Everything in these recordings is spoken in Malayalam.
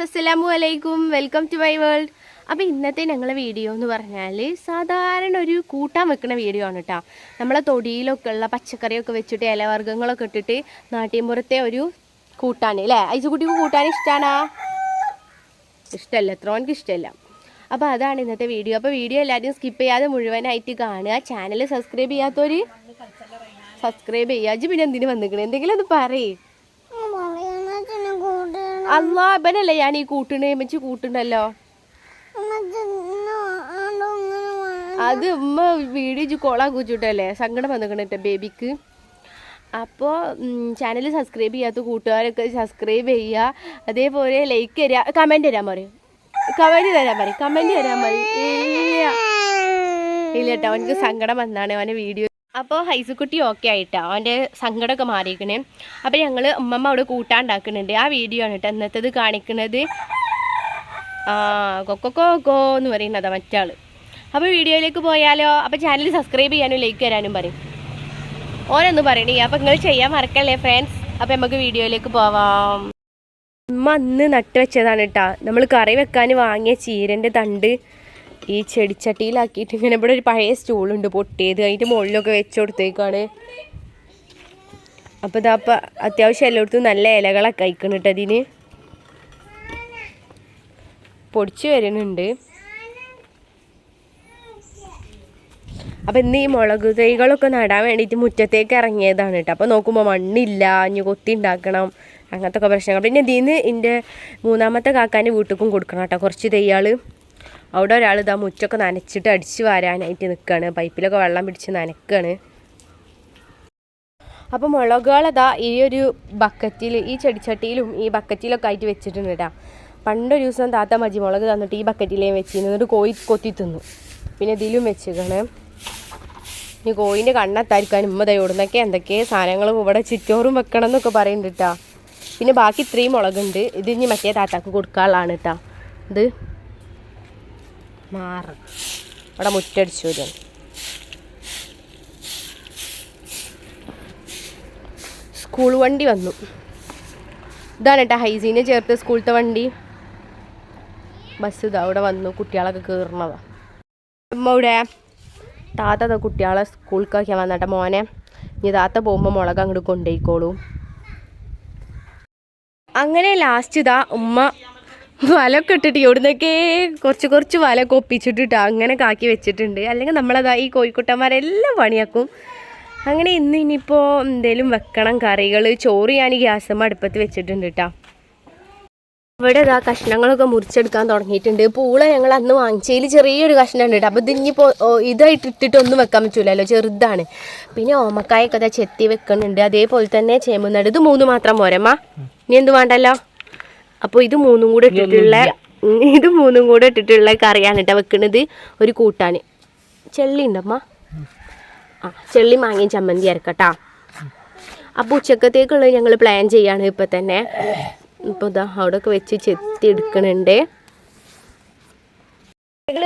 ഫ്രണ്ട്സ് അസ്സലാമു അലൈക്കും വെൽക്കം ടു മൈ വേൾഡ്. അപ്പോൾ ഇന്നത്തെ ഞങ്ങളെ വീഡിയോ എന്ന് പറഞ്ഞാൽ സാധാരണ ഒരു കൂട്ടാൻ വെക്കുന്ന വീഡിയോ ആണ് കേട്ടോ നമ്മളെ തൊടിയിലൊക്കെ ഉള്ള പച്ചക്കറിയൊക്കെ വെച്ചിട്ട് ഇലവർഗങ്ങളൊക്കെ ഇട്ടിട്ട് നാട്ടിൻപുറത്തെ ഒരു കൂട്ടാൻ അല്ലേ ഐസുകുട്ടിക്ക് കൂട്ടാൻ ഇഷ്ടമാണോ ഇഷ്ടമല്ല എത്ര എനിക്ക് ഇഷ്ടമല്ല അപ്പോൾ അതാണ് ഇന്നത്തെ വീഡിയോ. അപ്പോൾ വീഡിയോ എല്ലാവരും സ്കിപ്പ് ചെയ്യാതെ മുഴുവനായിട്ട് കാണുക. ചാനൽ സബ്സ്ക്രൈബ് ചെയ്യാത്തവർ സബ്സ്ക്രൈബ് ചെയ്യുക അജ് പിന്നെ എന്തിനു വന്നിരിക്കണേ എന്തെങ്കിലും ഒന്ന് പറയേ. അല്ലാ ഇവനല്ലേ ഞാൻ ഈ കൂട്ടണേ വെച്ച് കൂട്ടുണ്ടല്ലോ അത് ഉമ്മ വീഡിയോ കോളാ കൂച്ചിട്ടല്ലേ സങ്കടം വന്നിക്കണ ബേബിക്ക്. അപ്പോൾ ചാനൽ സബ്സ്ക്രൈബ് ചെയ്യാത്ത കൂട്ടുകാരൊക്കെ സബ്സ്ക്രൈബ് ചെയ്യുക അതേപോലെ ലൈക്ക് തരിക കമന്റ് തരാൻ പറയും. കമന്റ് തരാൻ പറയും. കമന്റ് തരാൻ ഇല്ല. ഇല്ല കേട്ടോ അവനക്ക് സങ്കടം വന്നാണ്. അവന്റെ വീഡിയോ അപ്പോൾ ഹൈസുക്കുട്ടി ഓക്കെ ആയിട്ടാണ് അവന്റെ സങ്കടമൊക്കെ മാറിയിരിക്കണേ അപ്പോൾ ഞങ്ങൾ ഉമ്മമ്മ അവിടെ കൂട്ടാണ്ടാക്കുന്നുണ്ട്. ആ വീഡിയോ ആണ് കേട്ടോ ഇന്നത്തേത് കാണിക്കുന്നത് ആ കൊക്കോ കോ എന്ന് പറയുന്നതാ മറ്റാൾ അപ്പോൾ വീഡിയോയിലേക്ക് പോയാലോ? അപ്പോൾ ചാനൽ സബ്സ്ക്രൈബ് ചെയ്യാനും ലൈക്ക് തരാനും പറയും. ഓരോന്ന് പറയണേ. അപ്പോൾ നിങ്ങൾ ചെയ്യാൻ മറക്കല്ലേ ഫ്രണ്ട്സ് അപ്പോൾ നമുക്ക് വീഡിയോയിലേക്ക് പോവാം. ഉമ്മ അന്ന് നട്ടുവെച്ചതാണ് കേട്ടാ നമ്മൾ കറി വെക്കാൻ വാങ്ങിയ ചീരന്റെ തണ്ട്. ഈ ചെടിച്ചട്ടിയിലാക്കിയിട്ട് ഇങ്ങനെ ഇവിടെ ഒരു പഴയ സ്റ്റൂളുണ്ട് പൊട്ടിയത്. അതിന്റെ മുകളിലൊക്കെ വെച്ച് കൊടുത്തേക്കാണ്. അപ്പോൾ ഇതാ അപ്പം അത്യാവശ്യം എല്ലായിടത്തും നല്ല ഇലകളൊക്കെ അയക്കണം കേട്ടോ അതിന് പൊടിച്ച് വരുന്നുണ്ട് അപ്പം ഇന്ന് ഈ മുളക് തൈകളൊക്കെ നടാൻ വേണ്ടിയിട്ട് മുറ്റത്തേക്ക് ഇറങ്ങിയതാണ് കേട്ടോ. അപ്പോൾ നോക്കുമ്പോൾ മണ്ണില്ല ഇനി കൊത്തി ഉണ്ടാക്കണം അങ്ങനത്തെ ഒക്കെ പ്രശ്നങ്ങൾ. പിന്നെ ഇതിന് എന്റെ മൂന്നാമത്തെ കാക്കാന്റെ വീട്ടിലേക്കും കൊടുക്കണം കേട്ടോ. കുറച്ച് തൈയാൾ അവിടെ ഒരാൾ ഇതാ മുറ്റൊക്കെ നനച്ചിട്ട് അടിച്ച് വാരാനായിട്ട് നിൽക്കുകയാണ് പൈപ്പിലൊക്കെ വെള്ളം പിടിച്ച് നനക്കുകയാണ് അപ്പോൾ മുളകുകളതാ ഈ ഒരു ബക്കറ്റിൽ ഈ ചെടിച്ചട്ടിയിലും ഈ ബക്കറ്റിലൊക്കെ ആയിട്ട് വെച്ചിട്ടുണ്ട് കേട്ടോ പണ്ടൊരു ദിവസം താത്ത മജി മുളക് തന്നിട്ട് ഈ ബക്കറ്റിലേയും വെച്ചിരുന്നു. എന്നിട്ട് കോഴി കൊത്തി തിന്നു. പിന്നെ ഇതിലും വെച്ചിരിക്കണേ. ഈ കോയിന്റെ കണ്ണെത്തായിരിക്കാൻ ഉമ്മ ദയോടുന്നൊക്കെ എന്തൊക്കെ സാധനങ്ങൾ ഇവിടെ ചുറ്റോറും വെക്കണം എന്നൊക്കെ പറയുന്നുണ്ട് കേട്ടോ പിന്നെ ബാക്കി ഇത്രയും മുളകുണ്ട്. ഇത് ഇനി മറ്റേ താത്താക്ക് കൊടുക്കാനുള്ളതാണ് കേട്ടോ ഇത് മാറ്. ഇവിടെ മുറ്റടിച്ചു വരും സ്കൂൾ വണ്ടി വന്നു. ഇതാണ് കേട്ടോ ഹൈജീനെ ചേർത്ത് സ്കൂളത്തെ വണ്ടി. ബസ് ഇതാ അവിടെ വന്നു. കുട്ടികളൊക്കെ കയറണതാ അമ്മ ഇവിടെ. താത്ത ദാ കുട്ടികളെ സ്കൂൾക്കൊക്കെ വന്നട്ടെ മോനെ. ഇനി താത്ത പോകുമ്പോൾ മുളക് അങ്ങോട്ട് കൊണ്ടുപോയിക്കോളൂ അങ്ങനെ ലാസ്റ്റ് ഇതാ ഉമ്മ വലൊക്കെ ഇട്ടിട്ട് എവിടുന്നൊക്കെ കുറച്ച് കുറച്ച് വലൊക്കെ ഒപ്പിച്ചിട്ടിട്ട് അങ്ങനെ കാക്കി വെച്ചിട്ടുണ്ട്. അല്ലെങ്കിൽ നമ്മളതാ ഈ കോഴിക്കുട്ടന്മാരെല്ലാം പണിയാക്കും. അങ്ങനെ ഇന്ന് ഇനിയിപ്പോൾ എന്തേലും വെക്കണം കറികൾ ചോറ് ഞാൻ ഗ്യാസമ്മ അടുപ്പത്ത് വെച്ചിട്ടുണ്ട് കേട്ടോ ഇവിടെ ഇതാ കഷ്ണങ്ങളൊക്കെ മുറിച്ചെടുക്കാൻ തുടങ്ങിയിട്ടുണ്ട്. പൂള ഞങ്ങൾ അന്ന് വാങ്ങിച്ചതിൽ ചെറിയൊരു കഷ്ണം ഉണ്ട് അപ്പോൾ ഇതിനിപ്പോൾ ഇതായിട്ട് ഇട്ടിട്ടൊന്നും വെക്കാൻ പറ്റൂലല്ലോ ചെറുതാണ്. പിന്നെ ഓമക്കായൊക്കെ ചെത്തി വെക്കുന്നുണ്ട്. അതേപോലെ തന്നെ ചേമ്പുന്നടുത്ത് മൂന്ന് മാത്രം പോരമ്മ ഇനി എന്ത് വേണ്ടല്ലോ? അപ്പോൾ ഇത് മൂന്നും കൂടെ ഇട്ടിട്ടുള്ള ഇത് മൂന്നും കൂടെ ഇട്ടിട്ടുള്ള കറിയാണ് കേട്ടോ വെക്കുന്നത് ഒരു കൂട്ടാൻ ചെള്ളി ഉണ്ടമ്മ? ആ ചെള്ളി മാങ്ങയും ചമ്മന്തി അരക്കട്ടാ. അപ്പോൾ ഉച്ചക്കത്തേക്കുള്ളത് ഞങ്ങൾ പ്ലാൻ ചെയ്യാണ് ഇപ്പം തന്നെ. ഇപ്പൊ ഇതാ അവിടെയൊക്കെ വെച്ച് ചെത്തി എടുക്കണുണ്ട്.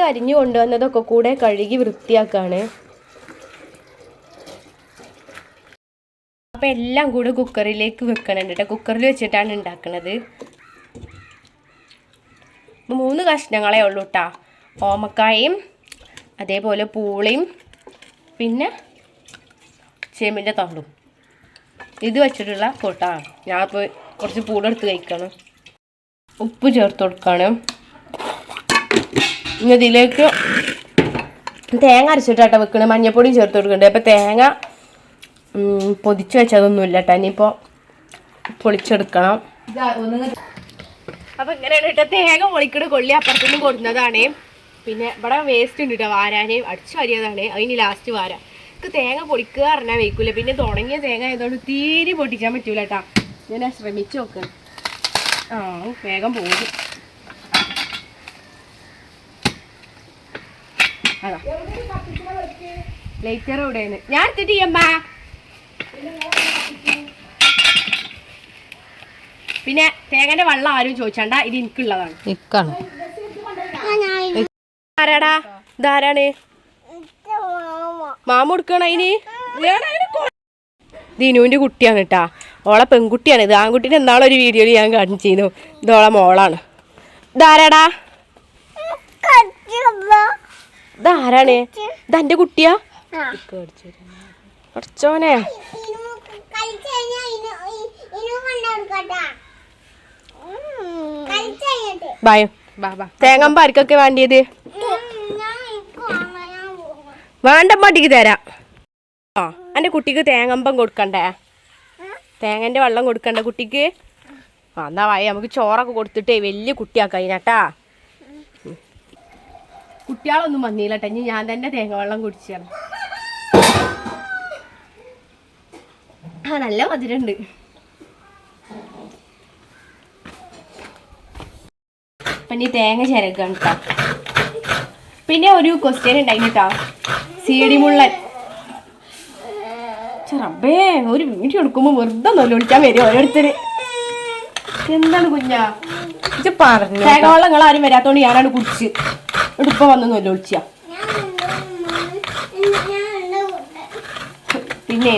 അരിഞ്ഞു കൊണ്ടുവന്നതൊക്കെ കൂടെ കഴുകി വൃത്തിയാക്കാണ്. അപ്പോൾ എല്ലാം കൂടെ കുക്കറിലേക്ക് വെക്കണുണ്ട് കേട്ടോ. കുക്കറിൽ വെച്ചിട്ടാണ് ഉണ്ടാക്കുന്നത് മൂന്ന് കഷ്ണങ്ങളേ ഉള്ളൂ കേട്ടോ ഓമക്കായും അതേപോലെ പൂളിയും പിന്നെ ചേമ്പിന്റെ തണ്ടും. ഇത് വെച്ചിട്ടുള്ള കൂട്ടാണ് ഞാനിപ്പോൾ കുറച്ച് പൂളെടുത്ത് കഴിക്കണം. ഉപ്പ് ചേർത്ത് കൊടുക്കണം. ഇനി ഇതിലേക്ക് തേങ്ങ അരച്ചിട്ടാട്ടോ വെക്കണേ. മഞ്ഞപ്പൊടിയും ചേർത്ത് കൊടുക്കണ്ടേ. അപ്പോൾ തേങ്ങ പൊതിച്ച് വെച്ചതൊന്നുമില്ല കേട്ടോ ഇനിയിപ്പോൾ പൊളിച്ചെടുക്കണം. അപ്പോൾ ഇങ്ങനെയാണ് കേട്ടോ തേങ്ങ പൊളിക്കണ കൊള്ളി അപ്പുറത്തുനിന്ന് കൊടുക്കുന്നതാണ് പിന്നെ ഇവിടെ വേസ്റ്റ് ഉണ്ട് കേട്ടോ വാരാന്. അടിച്ചു വാരിയതാണ്. അതിന് ലാസ്റ്റ് വാരാം. എനിക്ക് തേങ്ങ പൊളിക്കുക പറഞ്ഞാൽ വയ്ക്കൂല. പിന്നെ തുടങ്ങിയ തേങ്ങ ആയതുകൊണ്ട് തീരെ പൊട്ടിക്കാൻ പറ്റൂല കേട്ടാ. ഞാൻ ശ്രമിച്ചു നോക്കാം. ആ വേഗം പോകും അതാ. ലൈറ്റർ എവിടെയാണ്? ഞാൻ എടുത്തിട്ട് ചെയ്യമ്മ പിന്നെ തേങ്ങന്റെ വെള്ളം ആരും ചോദിച്ചണ്ട ഇത് എനിക്കുള്ളതാണ് ഇക്കാണ് ആരാടാ ഇതാരാണ് മാമ കൊടുക്കണ അതിന് ദിനുവിന്റെ കുട്ടിയാണ് കേട്ടാ ഓളെ പെൺകുട്ടിയാണ് ഇത് ആൺകുട്ടീനെ എന്നാളൊരു വീഡിയോയിൽ ഞാൻ കാണിച്ചിരുന്നു ചെയ്യുന്നു ഇതോളെ മോളാണ് ഇതാരാടാ ഇതാരാണ് ഇതെന്റെ കുട്ടിയാ കുറച്ചോനെ ബാബാ തേങ്ങമ്പ ആർക്കൊക്കെ വേണ്ടിയത്. വേണ്ട മടിക്ക് തരാം. ആ എന്റെ കുട്ടിക്ക് തേങ്ങമ്പം കൊടുക്കണ്ടേ? തേങ്ങന്റെ വെള്ളം കൊടുക്കണ്ട കുട്ടിക്ക്? ആ എന്നാ വായ നമുക്ക് ചോറൊക്കെ കൊടുത്തിട്ടേ വലിയ കുട്ടിയാക്കാം അതിനാട്ടാ കുട്ടികളൊന്നും വന്നില്ലട്ടെ ഇനി ഞാൻ തന്നെ തേങ്ങ വെള്ളം കുടിച്ചാണ് ആ നല്ല മധുരണ്ട്. അപ്പം ഇനി തേങ്ങ ചിരകാണ് കേട്ടോ പിന്നെ ഒരു ക്വസ്റ്റ്യൻ ഉണ്ടായിരുന്നു കേട്ടോ സി ഡി മുള്ളൻ റബ്ബേ ഒരു വീഡിയോ എടുക്കുമ്പോൾ വെറുതെ വിളിക്കാൻ വരും ഓരോരുത്തര്. എന്താണ് കുഞ്ഞാ? ഇത് പറഞ്ഞു തേങ്ങവെള്ളം നിങ്ങൾ ആരും വരാത്തോണ്ട് ഞാനാണ് കുടിച്ച്. ഇടുപ്പ വന്ന് വിളിച്ച. പിന്നെ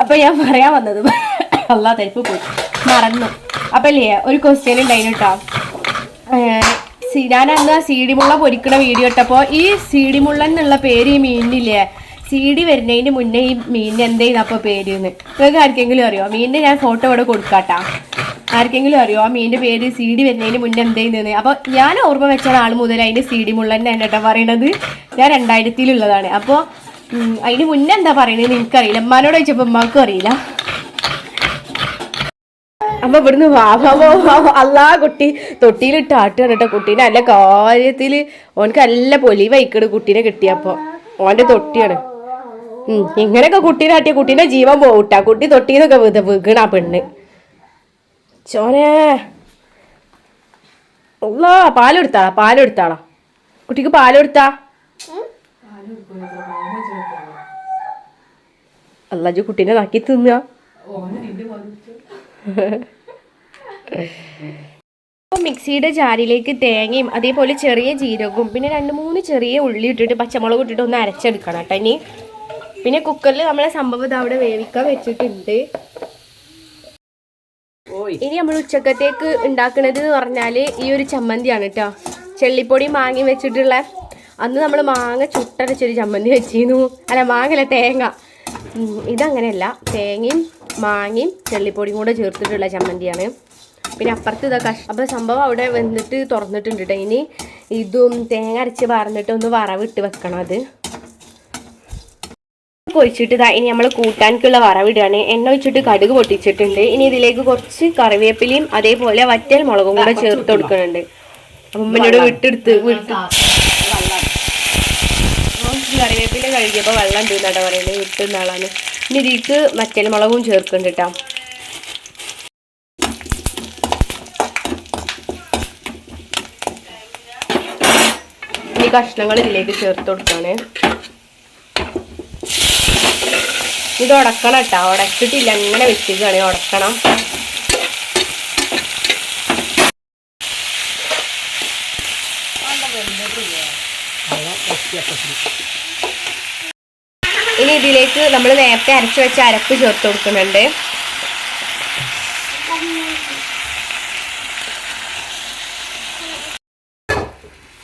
അപ്പൊ ഞാൻ പറയാൻ വന്നത് അല്ലാ തരിപ്പ് പോയി. മറന്നു. അപ്പല്ലേ ഒരു ക്വസ്റ്റ്യൻ ഉണ്ടായിരുന്നു കേട്ടോ ഞാൻ അന്ന് സി ഡി മുള്ള പൊരിക്കണ വീഡിയോ ഇട്ടപ്പോ ഈ സി ഡി മുള്ളൻ എന്നുള്ള പേര് ഈ മീനിനില്ലേ സി ഡി വരുന്നതിന് മുന്നേ ഈ മീനിന് എന്തേലും അപ്പോൾ പേര് എന്ന് നിങ്ങൾക്ക് ആർക്കെങ്കിലും അറിയോ? മീനിന്റെ ഞാൻ ഫോട്ടോ ഇവിടെ കൊടുക്കാട്ടാ. ആർക്കെങ്കിലും അറിയോ? ആ മീനിന്റെ പേര് സി ഡി വരുന്നതിന് മുന്നേ എന്തേന്ന് അപ്പോൾ ഞാൻ ഓർമ്മ വെച്ച ആൾ മുതൽ അതിന്റെ സി ഡി മുള്ളൻ തന്നെ കേട്ടോ പറയണത്. ഞാൻ രണ്ടായിരത്തിലുള്ളതാണ്. അപ്പോൾ അതിന് മുന്നേ എന്താ പറയണത് എനിക്കറിയില്ല. ഉമ്മാനോട് ചോദിച്ചപ്പോൾ ഉമ്മാക്കും അറിയില്ല. അപ്പൊ ഇവിടുന്ന് അല്ലാ കുട്ടി തൊട്ടിയിലിട്ട് ആട്ട് കണ്ടിട്ട കുട്ടീനെ അല്ല കാര്യത്തിൽ ഓനക്ക് നല്ല പൊലി വൈക്കട് കുട്ടീനെ കിട്ടിയപ്പോ. ഓന്റെ തൊട്ടിയാണ്. ഇങ്ങനെയൊക്കെ കുട്ടീനെ ആട്ടിയ കുട്ടീനെ ജീവൻ പോകട്ട കുട്ടി തൊട്ടിന്നൊക്കെ വീത പെണ്ണ്. ചോനെ. അല്ലാ പാലെടുത്താളാ പാലെടുത്താളാ. കുട്ടിക്ക് പാലെടുത്താ? അല്ലാജു കുട്ടീനെ നാക്കി തിന്നുക അപ്പോൾ മിക്സിയുടെ ജാരിലേക്ക് തേങ്ങയും അതേപോലെ ചെറിയ ജീരകവും പിന്നെ രണ്ട് മൂന്ന് ചെറിയ ഉള്ളി ഇട്ടിട്ട് പച്ചമുളക് ഇട്ടിട്ട് ഒന്ന് അരച്ചെടുക്കണം കേട്ടോ ഇനി. പിന്നെ കുക്കറിൽ നമ്മളെ സംഭവം ഇത് അവിടെ വേവിക്കാൻ വെച്ചിട്ടുണ്ട്. ഇനി നമ്മൾ ഉച്ചക്കത്തേക്ക് ഉണ്ടാക്കുന്നത് എന്ന് പറഞ്ഞാൽ ഈ ഒരു ചമ്മന്തിയാണ് കേട്ടോ. ചെള്ളിപ്പൊടി മാങ്ങി വെച്ചിട്ടുള്ള അന്ന് നമ്മൾ മാങ്ങ ചുട്ടരച്ചൊരു ചമ്മന്തി വെച്ചിരുന്നു. അല്ല മാങ്ങല്ല തേങ്ങ. ഇതങ്ങനെയല്ല. തേങ്ങയും മാങ്ങയും ചെള്ളിപ്പൊടിയും കൂടെ ചേർത്തിട്ടുള്ള ചമ്മന്തിയാണ്. പിന്നെ അപ്പുറത്ത് ഇതാ കഷ് അപ്പോൾ സംഭവം അവിടെ വന്നിട്ട് തുറന്നിട്ടുണ്ട് കേട്ടോ ഇനി ഇതും തേങ്ങ അരച്ച് വാർന്നിട്ട് ഒന്ന് വറവിട്ട് വെക്കണം അത്. ഒഴിച്ചിട്ട് ദാ ഇനി നമ്മൾ കൂട്ടാൻക്കുള്ള വറവിടുകയാണ് എണ്ണ ഒഴിച്ചിട്ട് കടുക് പൊട്ടിച്ചിട്ടുണ്ട്. ഇനി ഇതിലേക്ക് കുറച്ച് കറിവേപ്പിലയും അതേപോലെ വറ്റൽ മുളകും കൂടെ ചേർത്ത് കൊടുക്കുന്നുണ്ട് അമ്മനോട് വിട്ടെടുത്ത് വിട്ട് കറിവേപ്പില കഴുകിയപ്പോൾ വെള്ളം ഉണ്ട് എന്നാണ് പറയുന്നത് വിട്ടുന്ന ആളാണ് ഇനി ഇതിലേക്ക് വറ്റൽ മുളകും ചേർക്കുന്നുണ്ട് കേട്ടോ ഇനി കഷ്ണങ്ങൾ ഇതിലേക്ക് ചേർത്ത് കൊടുക്കാണ്. ഇത് ഉടക്കണം കേട്ടോ. ഉടച്ചിട്ടില്ല അങ്ങനെ വെച്ചിട്ടാണ് ഉടക്കണം. ഇനി ഇതിലേക്ക് നമ്മൾ നേരത്തെ അരച്ചു വെച്ച അരപ്പ് ചേർത്ത് കൊടുക്കുന്നുണ്ട്.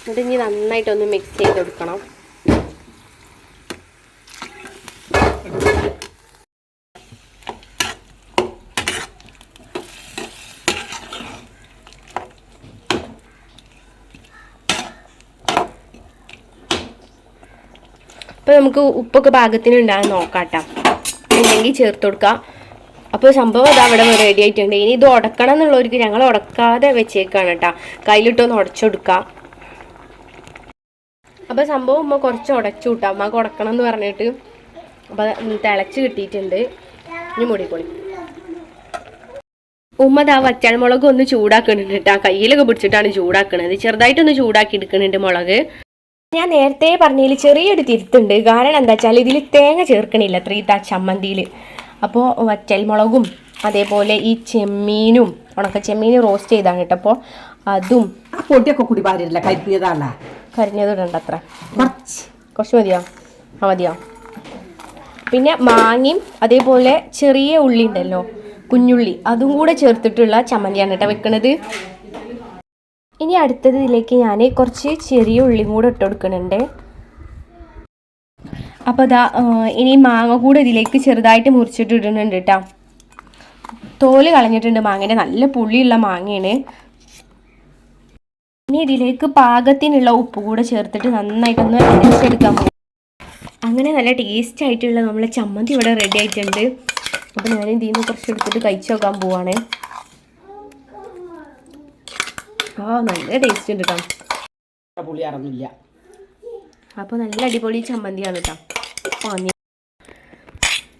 എന്നിട്ട് ഇനി നന്നായിട്ടൊന്ന് മിക്സ് ചെയ്ത് കൊടുക്കണം. അപ്പോൾ നമുക്ക് ഉപ്പൊക്കെ പാകത്തിന് ഉണ്ടാകാൻ നോക്കാട്ടോ. ഇല്ലെങ്കിൽ ചേർത്ത് കൊടുക്കാം. അപ്പോൾ സംഭവം അത് അവിടെ റെഡി ആയിട്ടുണ്ട്. ഇനി ഇത് ഉടക്കണം എന്നുള്ളവർക്ക് ഞങ്ങൾ ഉടക്കാതെ വെച്ചേക്കാണ് കേട്ടോ. കയ്യിലിട്ടൊന്ന് ഉടച്ചെടുക്കാം അപ്പോൾ സംഭവം ഉമ്മ കുറച്ച് ഉടച്ചു കൂട്ടാം അമ്മയ്ക്ക് ഉടക്കണം എന്ന് പറഞ്ഞിട്ട് അപ്പോൾ തിളച്ച് കിട്ടിയിട്ടുണ്ട്. ഇനി മൂടിക്കോളി ഉമ്മ ദാ വറ്റാൽ മുളക് ഒന്ന് ചൂടാക്കുന്നുണ്ട് കേട്ടോ കയ്യിലൊക്കെ പിടിച്ചിട്ടാണ് ചൂടാക്കണത്. ചെറുതായിട്ടൊന്ന് ചൂടാക്കി എടുക്കുന്നുണ്ട് മുളക്. ഞാൻ നേരത്തെ പറഞ്ഞതിൽ ചെറിയൊരു തിരുത്തുണ്ട്. കാരണം എന്താ വെച്ചാൽ ഇതിൽ തേങ്ങ ചേർക്കണില്ല ത്രീത്ത ചമ്മന്തിയിൽ അപ്പോൾ വറ്റൽ മുളകും അതേപോലെ ഈ ചെമ്മീനും ഉണക്ക ചെമ്മീൻ റോസ്റ്റ് ചെയ്താണ് കേട്ടോ അപ്പോൾ അതും ആ പൊടിയൊക്കെ കൂടി പാരില്ല കരിപ്പിയതാണ് കരിഞ്ഞതിടണ്ട അത്ര കുറച്ച് കുറച്ച് മതിയോ? ആ മതിയോ? പിന്നെ മാങ്ങയും അതേപോലെ ചെറിയ ഉള്ളി ഉണ്ടല്ലോ കുഞ്ഞുള്ളി അതും കൂടെ ചേർത്തിട്ടുള്ള ചമ്മന്തിയാണ് കേട്ടോ വെക്കണത്. ഇനി അടുത്തത് ഇതിലേക്ക് ഞാൻ കുറച്ച് ചെറിയ ഉള്ളിയും കൂടെ ഇട്ട് കൊടുക്കുന്നുണ്ട്. അപ്പോൾ ഇതാ ഇനി മാങ്ങ കൂടെ ഇതിലേക്ക് ചെറുതായിട്ട് മുറിച്ചിട്ട് ഇടുന്നുണ്ട് കേട്ടോ. തോൽ കളഞ്ഞിട്ടുണ്ട് മാങ്ങേന്റെ നല്ല പുളിയുള്ള മാങ്ങയാണ്. ഇനി ഇതിലേക്ക് പാകത്തിനുള്ള ഉപ്പ് കൂടെ ചേർത്തിട്ട് നന്നായിട്ടൊന്ന് അരച്ചെടുക്കാൻ പോകും അങ്ങനെ നല്ല ടേസ്റ്റ് ആയിട്ടുള്ള നമ്മളെ ചമ്മന്തി ഇവിടെ റെഡി ആയിട്ടുണ്ട്. അപ്പോൾ ഞാൻ ഇതിൽ നിന്ന് കുറച്ച് എടുത്തിട്ട് കഴിച്ചു നോക്കാൻ പോവാണ്. ആ നല്ല ടേസ്റ്റ് ഉണ്ട് കേട്ടോ അപ്പോൾ നല്ല അടിപൊളി ചമ്മന്തിയാണ് കേട്ടോ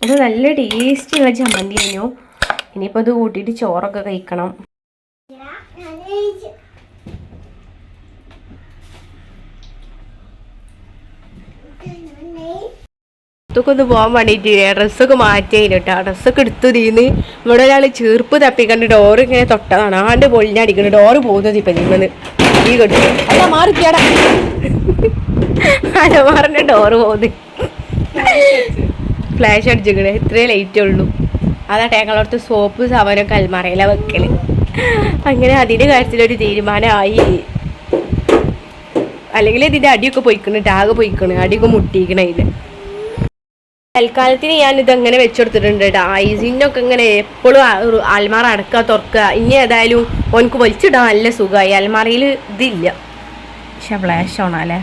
അത് നല്ല ടേസ്റ്റുള്ള ചമ്മന്തി ആയിരുന്നു ഇനിയിപ്പോൾ ഇത് കൂട്ടിയിട്ട് ചോറൊക്കെ കഴിക്കണം. ഇതൊക്കെ ഒന്ന് പോകാൻ വേണ്ടിയിട്ട് ഡ്രസ്സൊക്കെ മാറ്റിയതിന് കേട്ടോ. ഡ്രസ്സൊക്കെ എടുത്തു തീന്ന് ഇവിടെ ഒരാൾ ചെറുപ്പ് തപ്പിക്കണ്ട്. ഡോർ ഇങ്ങനെ തൊട്ടതാണ് ആണ്ട് പൊളിഞ്ഞടിക്കുന്നു ഡോർ പോകുന്നത് ഇപ്പം നിന്നത് ഈ കെട്ടു. അല്ല മാറിക്കാടാ. അലമാറിന്റെ ഡോർ പോകുന്നത്. ഫ്ലാഷ് അടിച്ചിരിക്കണ ഇത്രേ ലൈറ്റേ ഉള്ളൂ. അതാ ടേങ്ങളോടത്ത് സോപ്പ് സവനൊക്കെ അൽമറയില വെക്കൽ. അങ്ങനെ അതിന്റെ കാര്യത്തിലൊരു തീരുമാനമായി. അല്ലെങ്കിൽ ഇതിന്റെ അടിയൊക്കെ പൊയ്ക്കണ് ടാഗ് പൊയ്ക്കണ് അടിയൊക്കെ മുട്ടിക്കണ ഇതിന് തൽക്കാലത്തിന് ഞാൻ അങ്ങനെ വെച്ചെടുത്തിട്ടുണ്ട് കേട്ടോ ഇങ്ങനെ എപ്പോഴും അൽമാറ അടക്കുക തുറക്കുക ഇനി ഏതായാലും ഓനക്ക് വലിച്ചിടാൻ നല്ല സുഖമായി അൽമാറയിൽ ഇതില്ല. പക്ഷെ ഫ്ലാഷ് ഓണാല്ലേ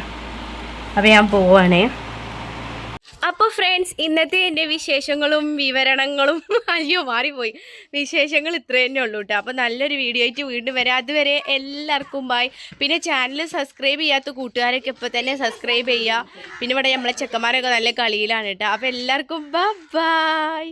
അപ്പം ഞാൻ പോവാണേ. ഫ്രണ്ട്സ് ഇന്നത്തെ എന്റെ വിശേഷങ്ങളും വിവരണങ്ങളും അയ്യോ മാറിപ്പോയി. വിശേഷങ്ങൾ ഇത്ര തന്നെ ഉള്ളൂ കേട്ടോ അപ്പോൾ നല്ലൊരു വീഡിയോ ആയിട്ട് വീണ്ടും വരാം. അതുവരെ എല്ലാവർക്കും ബായ് പിന്നെ ചാനൽ സബ്സ്ക്രൈബ് ചെയ്യാത്ത കൂട്ടുകാരൊക്കെ ഇപ്പോൾ തന്നെ സബ്സ്ക്രൈബ് ചെയ്യുക പിന്നെ ഇവിടെ നമ്മളെ ചെക്കന്മാരൊക്കെ നല്ല കളിയിലാണ് കേട്ടോ അപ്പോൾ എല്ലാവർക്കും ബൈ